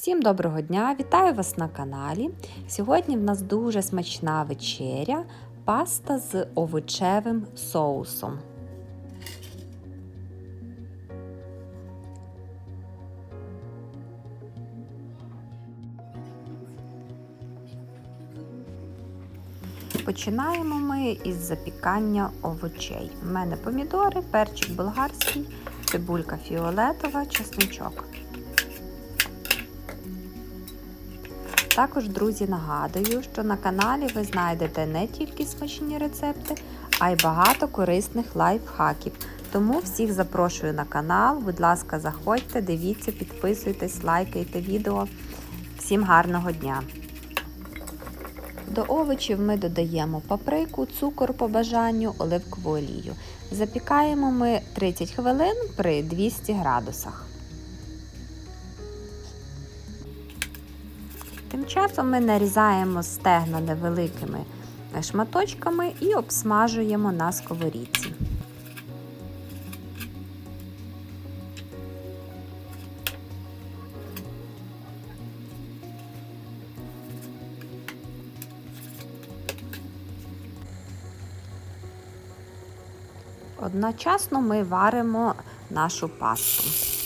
Всім доброго дня! Вітаю вас на каналі. Сьогодні в нас дуже смачна вечеря паста з овочевим соусом. Починаємо ми із запікання овочей. У мене помідори, перчик болгарський, цибулька фіолетова, чесничок. Також, друзі, нагадую, що на каналі ви знайдете не тільки смачні рецепти, а й багато корисних лайфхаків. Тому всіх запрошую на канал. Будь ласка, заходьте, дивіться, підписуйтесь, лайкайте відео. Всім гарного дня! До овочів ми додаємо паприку, цукор по бажанню, оливкову олію. Запікаємо ми 30 хвилин при 200 градусах. Тим часом ми нарізаємо стегна невеликими шматочками і обсмажуємо на сковорідці. Одночасно ми варимо нашу пасту.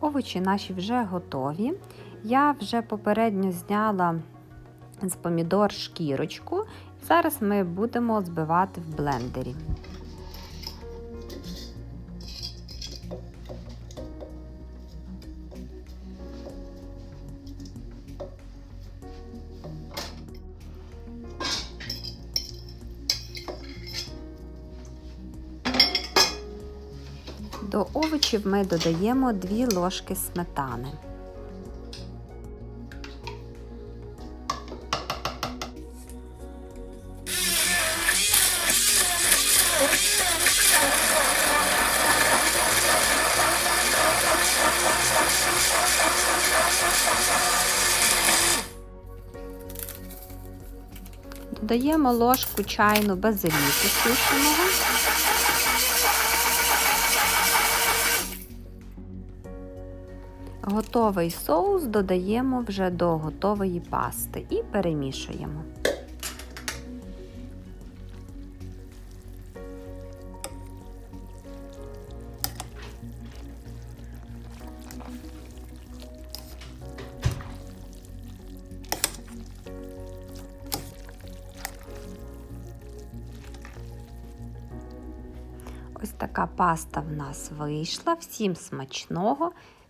Овочі наші вже готові. Я вже попередньо зняла з помідор шкірочку. Зараз ми будемо збивати в блендері. До овочів ми додаємо 2 ложки сметани. Додаємо ложку чайну базиліку сушеного. Готовий соус додаємо вже до готової пасти і перемішуємо. Ось така паста в нас вийшла. Всім смачного!